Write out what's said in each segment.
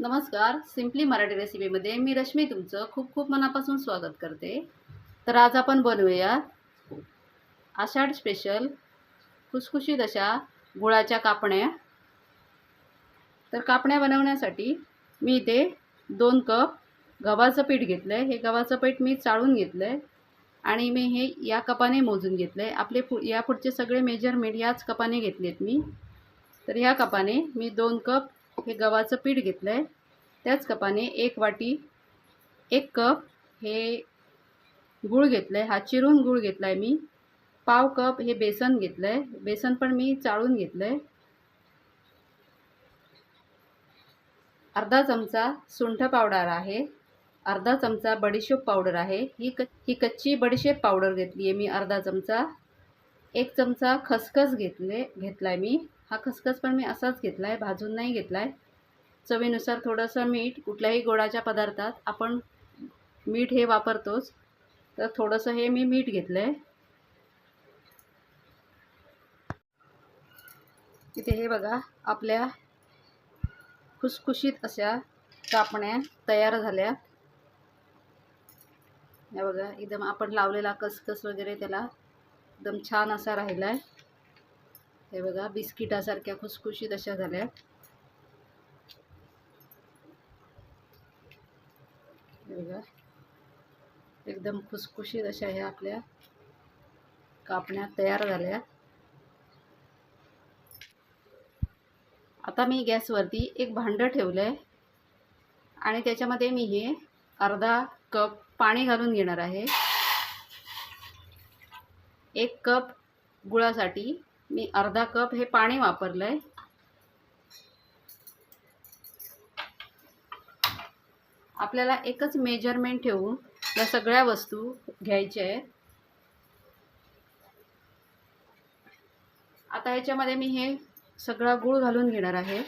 नमस्कार सिम्पली मराठी रेसिपीमध्ये मी रश्मी तुमचं खूप खूप मनापासून स्वागत करते. तर आज आपण बनवूया आषाढ स्पेशल खुसखुशीत अशा गुळाच्या कापण्या. तर कापण्या बनवण्यासाठी मी इथे दोन कप गव्हाचं पीठ घेतलं आहे हे गव्हाचं पीठ मी चाळून घेतलं आहे आणि मी हे या कपाने मोजून घेतलं आहे आपले पु या पुढचे सगळे मेजरमेंट याच कपाने घेतलेत मी. तर ह्या कपाने मी दोन कप हे गव्हाचं पीठ घेतलं आहे त्याच कपाने एक वाटी एक कप हे गूळ घेतलं आहे हा चिरून गूळ घेतला आहे मी. पाव कप हे बेसन घेतलं आहे बेसन पण मी चाळून घेतलं आहे अर्धा चमचा सुंठ पावडर आहे. अर्धा चमचा बडीशेप पावडर आहे. ही क ही कच्ची बडीशेप पावडर घेतली आहे मी अर्धा चमचा. एक चमचा खसखस घेतले घेतला आहे मी. हा खसखस पण मी असाच घेतला आहे भाजून नाही घेतला आहे चवीनुसार थोडंसं मीठ कुठल्याही गोडाच्या पदार्थात आपण मीठ हे वापरतोच. तर थोडंसं हे मी मीठ घेतलं आहे इथे हे बघा आपल्या खुसखुशीत अशा कापण्या तयार झाल्या. हे बघा एकदम आपण लावलेला कसकस वगैरे त्याला एकदम छान असा राहिला आहे हे बघा बिस्किटासारख्या खुसखुशीत अशा झाल्या. हे बघा एकदम खुसखुशीत अशा ह्या आपल्या कापण्या तयार झाल्या. आता मी गॅसवरती एक भांडं ठेवलं आहे आणि त्याच्यामध्ये मी हे अर्धा कप पाणी घालून घेणार आहे. एक कप गुळासाठी मी अर्धा कप हे पाणी वापरलं आहे आपल्याला एकच मेजरमेंट ठेवून या सगळ्या वस्तू घ्यायच्या आहेत. आता ह्याच्यामध्ये मी हे सगळा गूळ घालून घेणार आहे.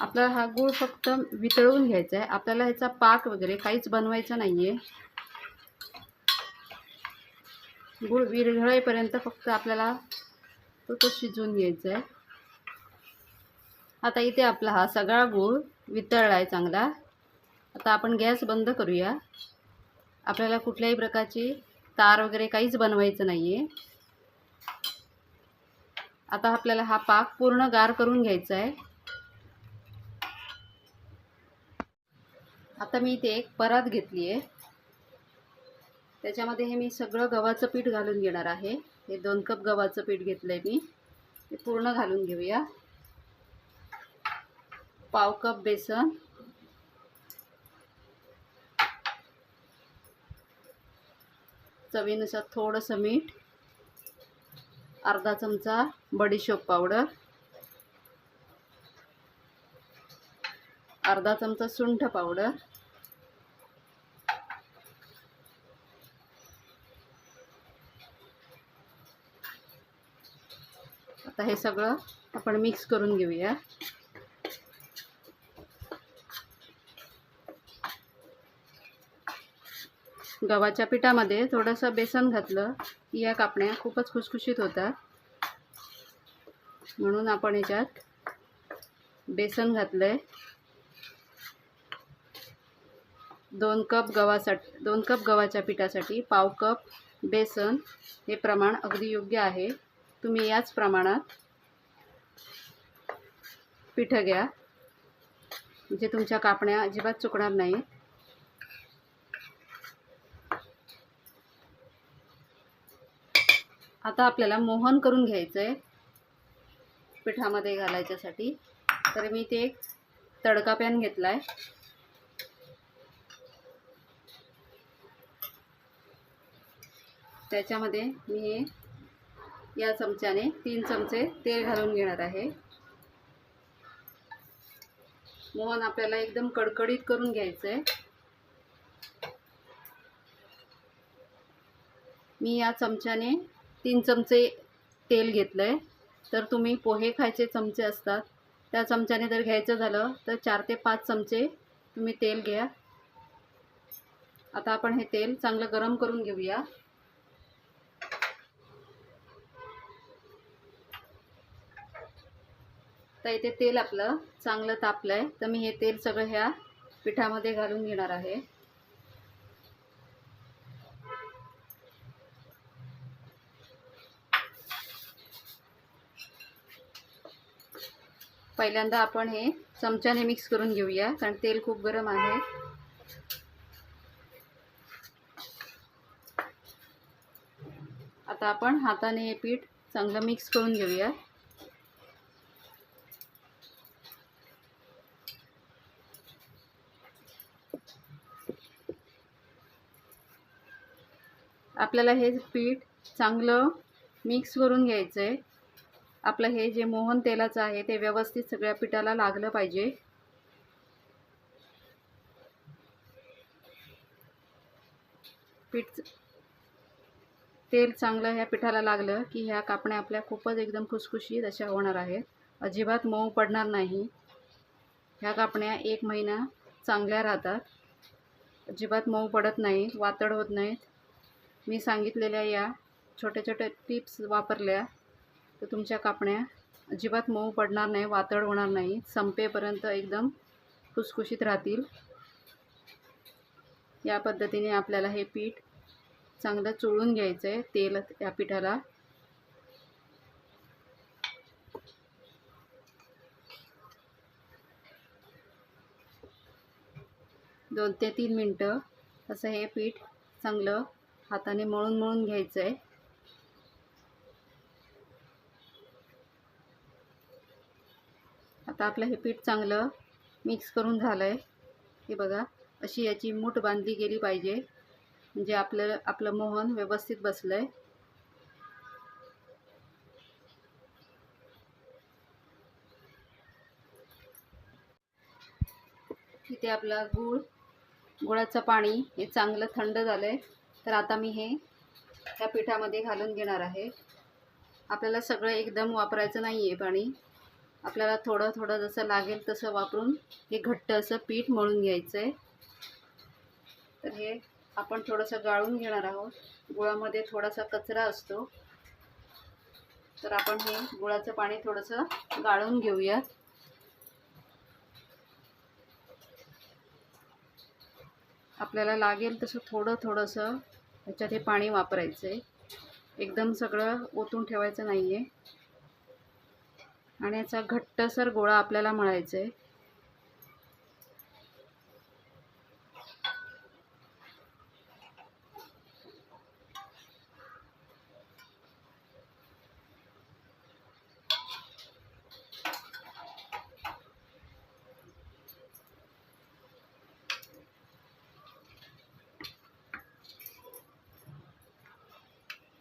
आपला हा गूळ फक्त वितळवून घ्यायचा आहे आपल्याला ह्याचा पाक वगैरे काहीच बनवायचा नाही आहे गूळ विरघळेपर्यंत फक्त आपल्याला तो तो शिजवून घ्यायचा आहे आता इथे आपला हा सगळा गूळ वितळला आहे चांगला. आता आपण गॅस बंद करूया. आपल्याला कुठल्याही प्रकारची तार वगैरे काहीच बनवायचं नाही आहे आता आपल्याला हा पाक पूर्ण गार करून घ्यायचा आहे आता मी इथे एक परात घेतली आहे. त्याच्यामध्ये हे मी सगळं गव्हाचं पीठ घालून घेणार आहे. हे दोन कप गव्हाचं पीठ घेतलं आहे मी. ते पूर्ण घालून घेऊया. पाव कप बेसन. चवीनुसार थोडंसं मीठ. अर्धा चमचा बडीशोप पावडर. अर्धा चमचा सुंठ पावडर आता हे सगळं आपण मिक्स करून घेऊया. गव्हाच्या पिठामध्ये थोडंसं बेसन घातलं की या कापण्या खूपच खुसखुशीत होतात. म्हणून आपण याच्यात बेसन घातलं आहे दोन कप गव्हासाठी दोन कप गव्हाच्या पिठासाठी पाव कप बेसन हे प्रमाण अगदी योग्य आहे. तुम्ही याच प्रमाणात पिठं घ्या. म्हणजे तुमच्या कापण्या अजिबात चुकणार नाहीत आता आपल्याला मोहन करून घ्यायचं आहे पिठामध्ये घालायच्यासाठी. तर मी ते एक तडका पॅन घेतला आहे त्याच्यामध्ये मी या चमच्याने तीन चमचे तेल घालून घेणार आहे. मोहन आपल्याला एकदम कडकडीत करून घ्यायचं आहे मी या चमच्याने तीन चमचे तेल घेतलं आहे तर तुम्ही पोहे खायचे चमचे असतात त्या चमच्याने जर घ्यायचं झालं तर चार ते पाच चमचे तुम्ही तेल घ्या. आता आपण हे तेल चांगलं गरम करून घेऊया. तर इथे तेल आपलं चांगलं तापलं आहे तर मी हे तेल सगळं ह्या पिठामध्ये घालून घेणार आहे. पहिल्यांदा आपण हे चमच्याने मिक्स करून घेऊया कारण तेल खूप गरम आहे. आता आपण हाताने हे पीठ चांगलं मिक्स करून घेऊया. आपल्याला हे पीठ चांगलं मिक्स करून घ्यायचं आहे आपलं हे जे मोहन तेलाचं आहे ते व्यवस्थित सगळ्या पिठाला लागलं पाहिजे. पीठ तेल चांगलं ह्या पिठाला लागलं की ह्या कापण्या आपल्या खूपच एकदम खुसखुशीत अशा होणार आहेत. अजिबात मऊ पडणार नाही. ह्या कापण्या एक महिना चांगल्या राहतात. अजिबात मऊ पडत नाहीत वातड होत नाहीत. मी सांगितलेल्या या छोट्या छोट्या टिप्स वापरल्या तर तुमच्या कापण्या अजिबात मऊ पडणार नाही वातड होणार नाही संपेपर्यंत एकदम खुसखुशीत राहतील. या पद्धतीने आपल्याला हे पीठ चांगलं चोळून घ्यायचं आहे तेल या पिठाला. दोन ते तीन मिनटं असं हे पीठ चांगलं हाताने मळून मळून घ्यायचं आहे आता आपलं हे पीठ चांगलं मिक्स करून झालं आहे हे बघा अशी याची मूठ बांधली गेली पाहिजे. म्हणजे आपलं आपलं मोहन व्यवस्थित बसलं आहे इथे आपला गूळ गुळाचं पाणी हे चांगलं थंड झालं आहे तर आता मी हे त्या पिठामध्ये घालून घेणार आहे. आपल्याला सगळं एकदम वापरायचं नाही आहे पाणी. आपल्याला थोडं थोडं जसं लागेल तसं वापरून हे घट्ट असं पीठ मळून घ्यायचं आहे तर हे आपण थोडंसं गाळून घेणार आहोत. गुळामध्ये थोडासा कचरा असतो. तर आपण हे गुळाचं पाणी थोडंसं गाळून घेऊयात. आपल्याला लागेल तसं थोडं थोडंसं ह्याच्यात हे पाणी वापरायचं आहे एकदम सगळं ओतून ठेवायचं नाही आहे आणि याचा घट्टसर गोळा आपल्याला मळायचा आहे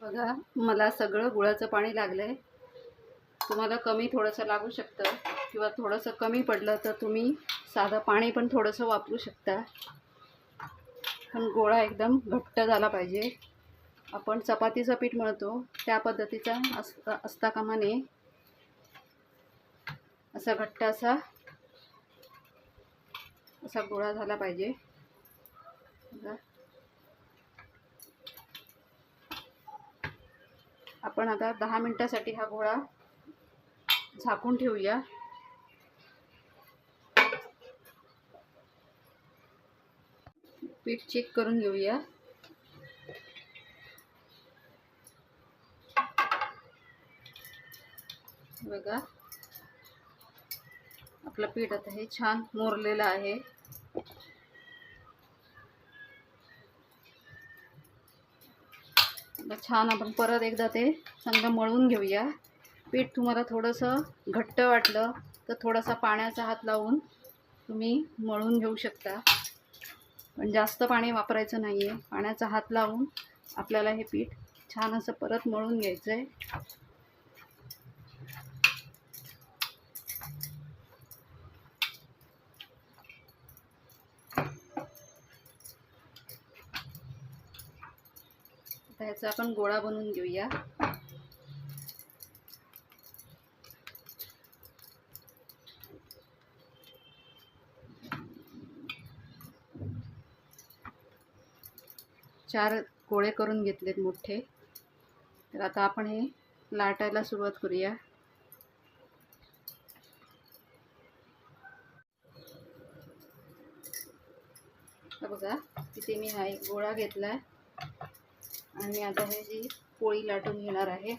बघा मला सगळं गुळाचं पाणी लागलं आहे तुम्हाला कमी थोडंसं लागू शकतं. किंवा थोडंसं कमी पडलं तर तुम्ही साधं पाणी पण थोडंसं वापरू शकता. पण गोळा एकदम घट्ट झाला पाहिजे. आपण चपातीचं पीठ मळतो. त्या पद्धतीचा असता असता कामा नये असा घट्ट असा असा गोळा झाला पाहिजे. आपण आता दहा मिनटासाठी हा गोळा झाकून ठेवूया. पीठ चेक करून घेऊया. बघा. आपलं पीठ आता हे छान मोरलेलं आहे. छान आपण परत एकदा ते चांगलं मळून घेऊया. पीठ तुम्हाला थोडंसं घट्ट वाटलं तर थोडासा पाण्याचा हात लावून तुम्ही मळून घेऊ शकता. पण जास्त पाणी वापरायचं नाही आहे पाण्याचा हात लावून आपल्याला हे पीठ छान असं परत मळून घ्यायचं आहे ह्याचा आपण गोळा बनवून घेऊया. चार गोळे करून घेतलेत मोठे. तर आता आपण हे लाटायला सुरुवात करूया. बघा तिथे मी हा एक गोळा घेतला आणि आता हे जी पोळी लाटून घेणार आहे.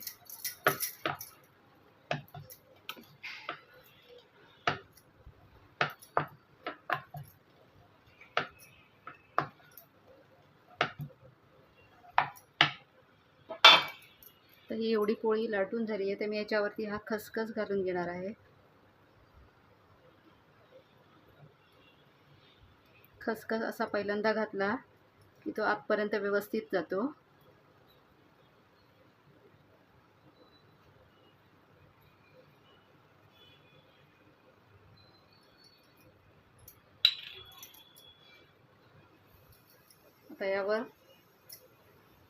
तर ही एवढी पोळी लाटून झाली आहे तर मी याच्यावरती हा खसखस घालून घेणार आहे. खसखस असा पहिल्यांदा घातला की तो आतपर्यंत व्यवस्थित जातो. आता यावर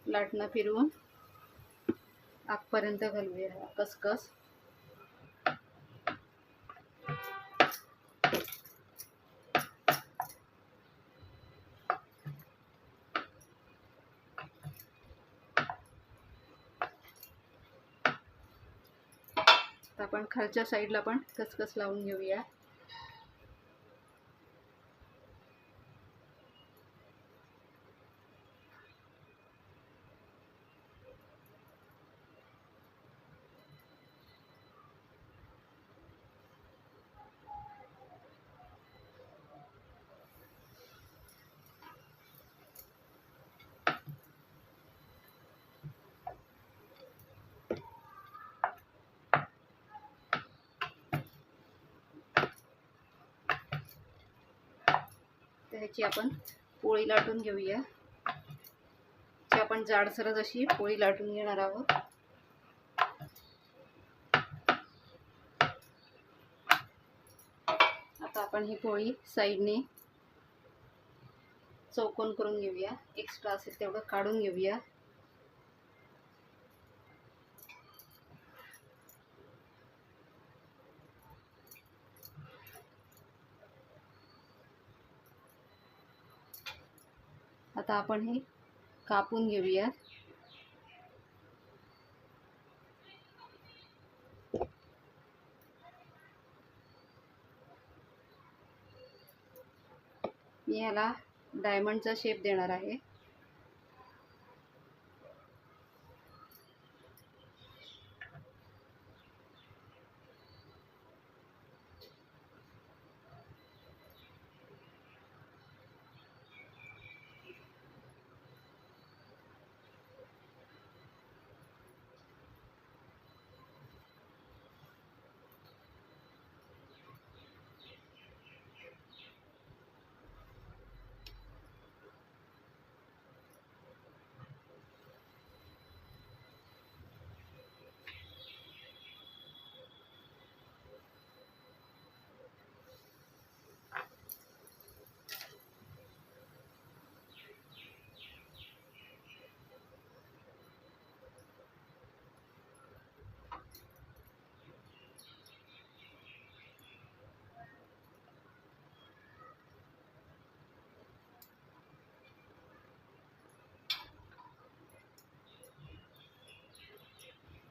लाटणं फिरवून आगपर्यंत घालूया. कसकस. आपण खालच्या साईडला पण कसकस लावून घेऊया. ह्याची आपण पोळी लाटून घेऊया. ह्याची आपण जाडसरच अशी पोळी लाटून घेणार आहोत. आता आपण ही पोळी साईडने चौकोन करून घेऊया. एक्स्ट्रा असेल तेवढं काढून घेऊया. आता आपण हे कापून घेऊया मी ह्याला डायमंडचा शेप देणार आहे.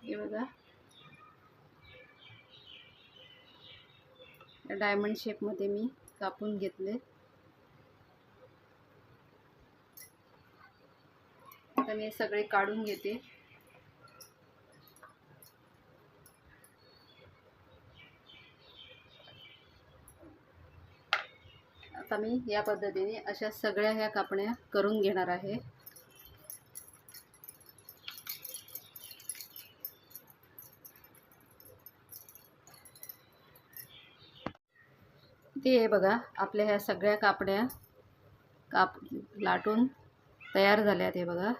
हे बघा. डायमंड शेपमध्ये मी कापून घेतले. आता मी हे सगळे काढून घेते. आता मी या पद्धतीने अशा सगळ्या ह्या कापण्या करून घेणार आहे. ते हे बघा आपल्या ह्या सगळ्या कापड्या काप लाटून तयार झाल्यात हे बघा.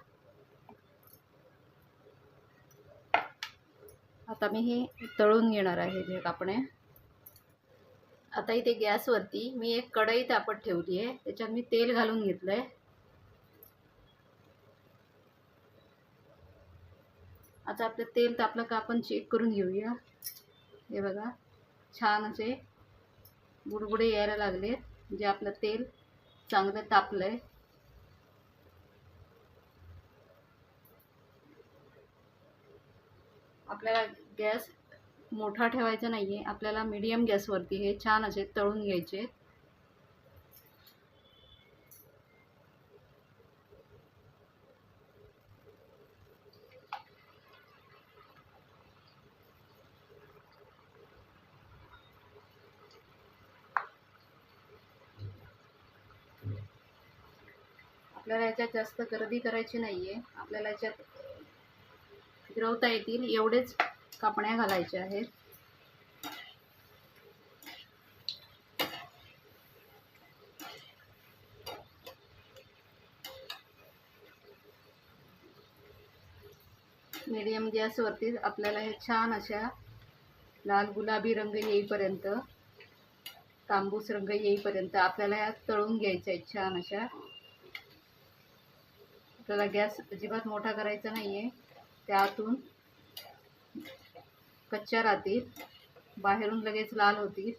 आता मी हे तळून घेणार आहे हे कापड्या आता इथे गॅसवरती मी एक कढई तापत ठेवली आहे त्याच्यात मी तेल घालून घेतलं आहे आता आपलं तेल तापलं का आपण चेक करून घेऊया. हे बघा छान असे बुडबुडे यायला लागले. जे आपलं तेल चांगलं तापलंय. आपल्याला गॅस मोठा ठेवायचा नाही आहे आपल्याला मीडियम गॅसवरती हे छान असे तळून घ्यायचे. आपल्याला याच्यात जास्त गर्दी करायची नाही आहे आपल्याला याच्यात गिरवता येतील. एवढेच कापण्या घालायच्या आहेत. मीडियम गॅसवरती आपल्याला हे छान अशा लाल गुलाबी रंग येईपर्यंत तांबूस रंग येईपर्यंत आपल्याला या तळून घ्यायच्या आहेत छान अशा. आपल्याला गॅस अजिबात मोठा करायचा नाही आहे त्यातून कच्च्या राहतील. बाहेरून लगेच लाल होतील.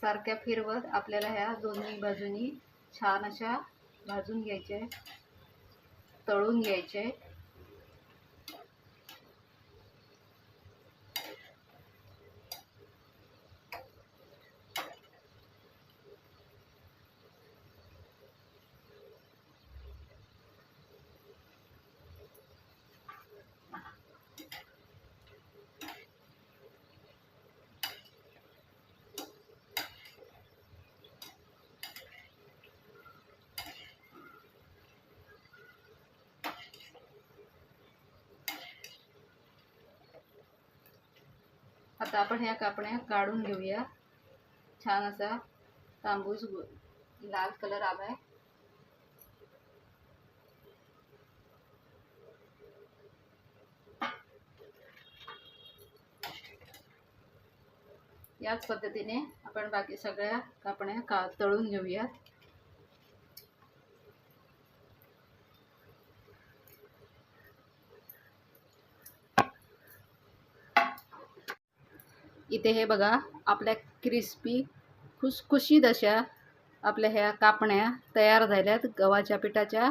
सारख्या फिरवत आपल्याला ह्या दोन्ही बाजूनी छान अशा भाजून घ्यायच्या आहे तळून घ्यायचे. आहे आता आपण ह्या कापण्या काढून घेऊया. छान असा तांबूस लाल कलर आलाय. याच पद्धतीने आपण बाकी सगळ्या कापण्या का तळून घेऊयात. इथे हे बघा आपल्या क्रिस्पी खुसखुशीत अशा आपल्या ह्या कापण्या तयार झाल्यात गव्हाच्या पिठाच्या.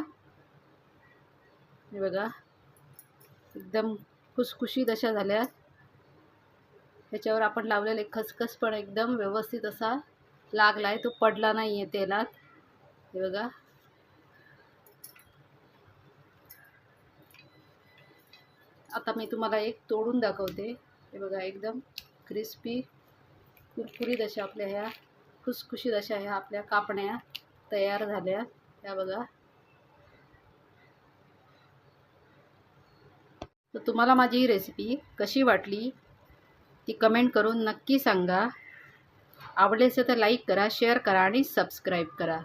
हे बघा एकदम खुसखुशीत अशा झाल्यात ह्याच्यावर आपण लावलेले खसखस पण एकदम व्यवस्थित असा लागला आहे तो पडला नाही आहे तेलात. हे बघा. आता मी तुम्हाला एक तोडून दाखवते. हे बघा एकदम क्रिस्पी कुरकुरीत अशा आपल्या ह्या खुसखुशीत अशा ह्या आपल्या कापण्या तयार झाल्या. त्या बघा. तर तुम्हाला माझी ही रेसिपी कशी वाटली ती कमेंट करून नक्की सांगा. आवडले असेल तर लाईक करा शेअर करा आणि सबस्क्राईब करा.